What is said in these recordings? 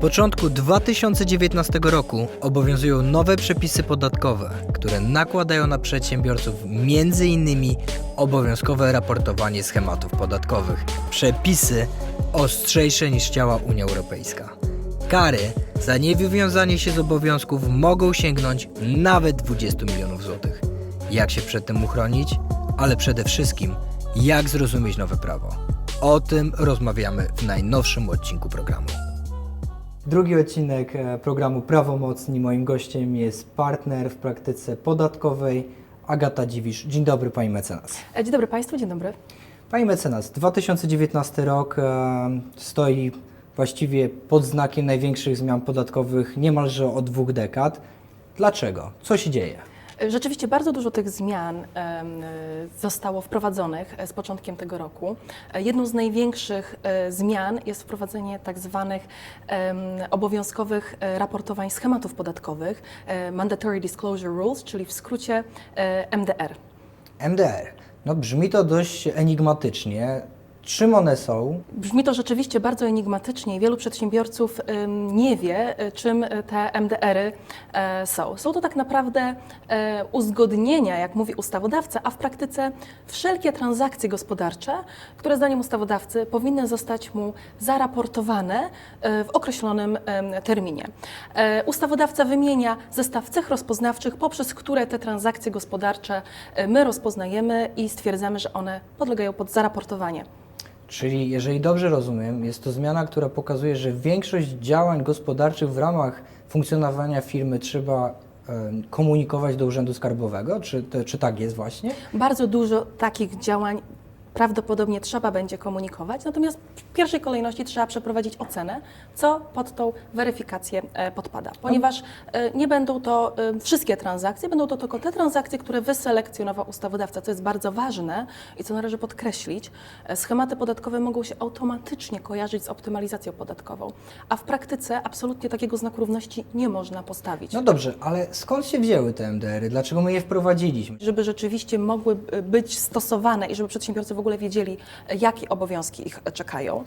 początku 2019 roku obowiązują nowe przepisy podatkowe, które nakładają na przedsiębiorców m.in. obowiązkowe raportowanie schematów podatkowych. Przepisy ostrzejsze niż chciała Unia Europejska. Kary za niewywiązanie się z obowiązków mogą sięgnąć nawet 20 milionów złotych. Jak się przed tym uchronić? Ale przede wszystkim, jak zrozumieć nowe prawo? O tym rozmawiamy w najnowszym odcinku programu. Drugi odcinek e, programu Prawomocni. Moim gościem jest partner w praktyce podatkowej Agata Dziwisz. Dzień dobry Pani mecenas. E, Dzień dobry Państwu, dzień dobry. Pani mecenas, 2019 rok e, stoi właściwie pod znakiem największych zmian podatkowych niemalże od dwóch dekad. Dlaczego? Co się dzieje? Rzeczywiście bardzo dużo tych zmian e, zostało wprowadzonych e, z początkiem tego roku. E, Jedną z największych zmian jest wprowadzenie tak zwanych obowiązkowych raportowań schematów podatkowych, Mandatory Disclosure Rules, czyli w skrócie MDR. MDR. No brzmi to dość enigmatycznie. Czym one są? Brzmi to rzeczywiście bardzo enigmatycznie i wielu przedsiębiorców nie wie, y, czym y, te MDR-y są. Są to tak naprawdę e, uzgodnienia, jak mówi ustawodawca, a w praktyce wszelkie transakcje gospodarcze, które zdaniem ustawodawcy powinny zostać mu zaraportowane e, w określonym terminie. Ustawodawca wymienia zestaw cech rozpoznawczych, poprzez które te transakcje gospodarcze my rozpoznajemy i stwierdzamy, że one podlegają pod zaraportowanie. Czyli, jeżeli dobrze rozumiem, jest to zmiana, która pokazuje, że większość działań gospodarczych w ramach funkcjonowania firmy trzeba komunikować do Urzędu Skarbowego. Czy, czy tak jest właśnie? Bardzo dużo takich działań prawdopodobnie trzeba będzie komunikować, natomiast w pierwszej kolejności trzeba przeprowadzić ocenę, co pod tą weryfikację e, podpada, ponieważ e, nie będą to e, wszystkie transakcje, będą to tylko te transakcje, które wyselekcjonował ustawodawca, co jest bardzo ważne i co należy podkreślić. Schematy podatkowe mogą się automatycznie kojarzyć z optymalizacją podatkową, a w praktyce absolutnie takiego znaku równości nie można postawić. No dobrze, ale skąd się wzięły te MDR-y? Dlaczego my je wprowadziliśmy? żeby rzeczywiście mogły być stosowane i żeby przedsiębiorcy w ogóle wiedzieli, y, jakie obowiązki ich czekają.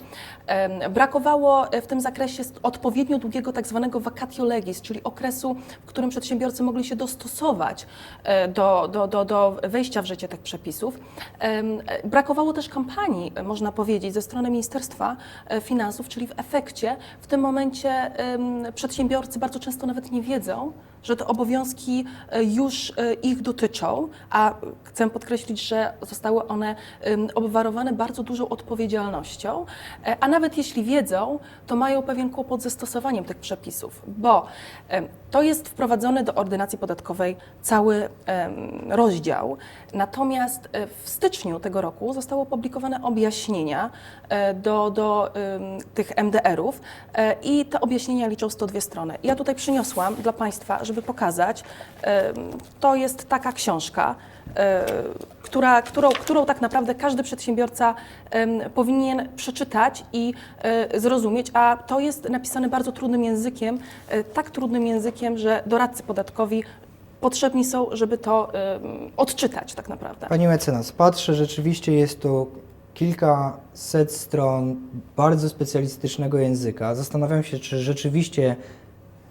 Brakowało y, w tym zakresie odpowiednio długiego tak zwanego vacatio legis, czyli okresu, w którym przedsiębiorcy mogli się dostosować e, do, do, do, do wejścia w życie tych przepisów. E, Brakowało też kampanii, e, można powiedzieć, ze strony Ministerstwa e, Finansów, czyli w efekcie w tym momencie przedsiębiorcy bardzo często nawet nie wiedzą, że te obowiązki e, już e, ich dotyczą, a chcę podkreślić, że zostały one obwarowane bardzo dużą odpowiedzialnością, e, a nawet jeśli wiedzą, to mają pewien kłopot ze stosowaniem tych przepisów, bo to jest wprowadzony do ordynacji podatkowej cały rozdział, natomiast e, w styczniu tego roku zostały opublikowane objaśnienia e, do, do tych MDR-ów e, i te objaśnienia liczą 102 strony. Ja tutaj przyniosłam dla Państwa, żeby pokazać, to jest taka książka, która, którą, którą tak naprawdę każdy przedsiębiorca powinien przeczytać i zrozumieć, a to jest napisane bardzo trudnym językiem, tak trudnym językiem, że doradcy podatkowi potrzebni są, żeby to em, odczytać tak naprawdę. Pani mecenas, patrzę, rzeczywiście jest to kilkaset stron bardzo specjalistycznego języka. Zastanawiam się, czy rzeczywiście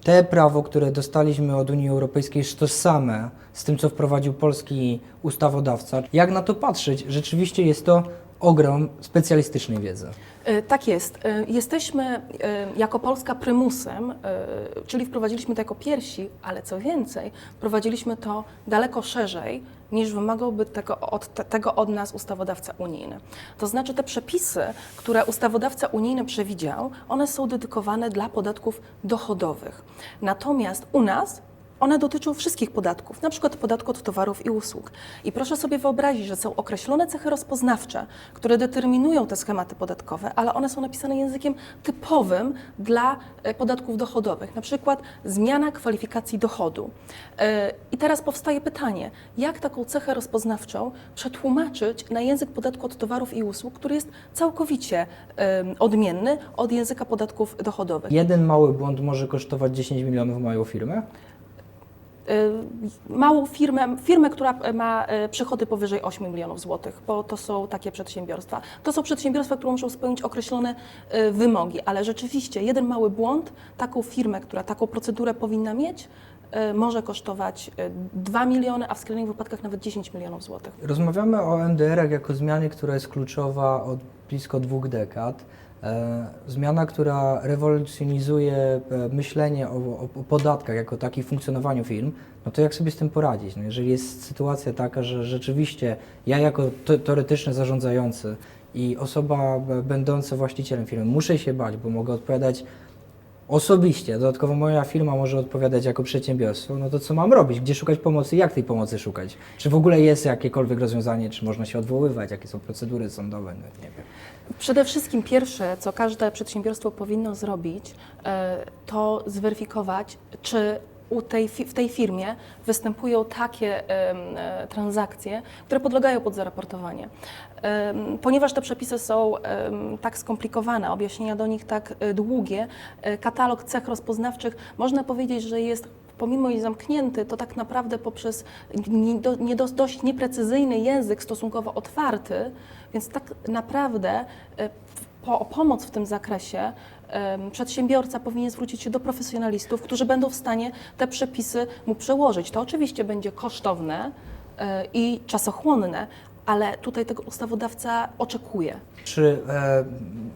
te prawo, które dostaliśmy od Unii Europejskiej, jest tożsame z tym, co wprowadził polski ustawodawca. Jak na to patrzeć? Rzeczywiście jest to ogrom specjalistycznej wiedzy. E, Tak jest. E, Jesteśmy e, jako Polska prymusem, czyli wprowadziliśmy to jako pierwsi, ale co więcej, wprowadziliśmy to daleko szerzej niż wymagałby tego od, te- tego od nas ustawodawca unijny. To znaczy te przepisy, które ustawodawca unijny przewidział, one są dedykowane dla podatków dochodowych. Natomiast u nas one dotyczą wszystkich podatków, na przykład podatku od towarów i usług. I proszę sobie wyobrazić, że są określone cechy rozpoznawcze, które determinują te schematy podatkowe, ale one są napisane językiem typowym dla e, podatków dochodowych, na przykład zmiana kwalifikacji dochodu. E, I teraz powstaje pytanie, jak taką cechę rozpoznawczą przetłumaczyć na język podatku od towarów i usług, który jest całkowicie odmienny od języka podatków dochodowych. Jeden mały błąd może kosztować 10 milionów małą firmę? Małą firmę, firmę, która ma y, przychody powyżej 8 milionów złotych, bo to są takie przedsiębiorstwa. To są przedsiębiorstwa, które muszą spełnić określone y, wymogi, ale rzeczywiście jeden mały błąd taką firmę, która taką procedurę powinna mieć, y, może kosztować y, 2 miliony, a w skrajnych wypadkach nawet 10 milionów złotych. Rozmawiamy o MDR-ach jako zmianie, która jest kluczowa od blisko dwóch dekad. E, Zmiana, która rewolucjonizuje e, myślenie o, o, podatkach jako takich funkcjonowaniu firm, no to jak sobie z tym poradzić? No jeżeli jest sytuacja taka, że rzeczywiście ja jako te- teoretyczny zarządzający i osoba będąca właścicielem firmy muszę się bać, bo mogę odpowiadać osobiście, dodatkowo moja firma może odpowiadać jako przedsiębiorstwo, no to co mam robić? Gdzie szukać pomocy? Jak tej pomocy szukać? Czy w ogóle jest jakiekolwiek rozwiązanie, czy można się odwoływać? Jakie są procedury sądowe? No, nie wiem. Przede wszystkim pierwsze, co każde przedsiębiorstwo powinno zrobić, e, to zweryfikować, czy u tej, w tej firmie występują takie e, transakcje, które podlegają pod zaraportowanie. Ponieważ te przepisy są tak skomplikowane, objaśnienia do nich tak e, długie, e, katalog cech rozpoznawczych, można powiedzieć, że jest pomimo i zamknięty, to tak naprawdę poprzez nie, do, nie do, dość nieprecyzyjny język stosunkowo otwarty, więc tak naprawdę po o pomoc w tym zakresie przedsiębiorca powinien zwrócić się do profesjonalistów, którzy będą w stanie te przepisy mu przełożyć. To oczywiście będzie kosztowne e, i czasochłonne, ale tutaj tego ustawodawca oczekuje. Czy e,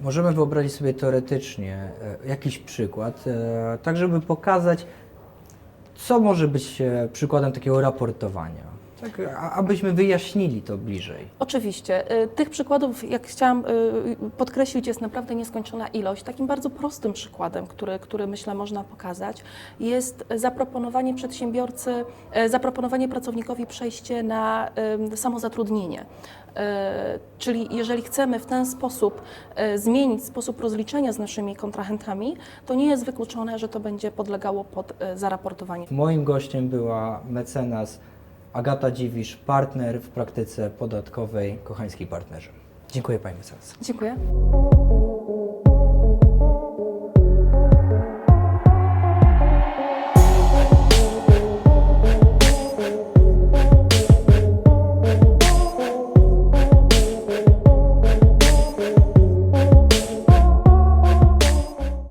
możemy wyobrazić sobie teoretycznie e, jakiś przykład, e, tak żeby pokazać, co może być e, przykładem takiego raportowania? Tak, abyśmy wyjaśnili to bliżej. Oczywiście. Y, Tych przykładów, jak chciałam y, podkreślić, jest naprawdę nieskończona ilość. Takim bardzo prostym przykładem, który, który myślę można pokazać, jest zaproponowanie przedsiębiorcy, e, zaproponowanie pracownikowi przejście na samozatrudnienie. Czyli jeżeli chcemy w ten sposób zmienić sposób rozliczenia z naszymi kontrahentami, to nie jest wykluczone, że to będzie podlegało pod zaraportowanie. Moim gościem była mecenas Agata Dziwisz, partner w praktyce podatkowej Kochańskiej Partnerzy. Dziękuję Pani mecenas. Dziękuję.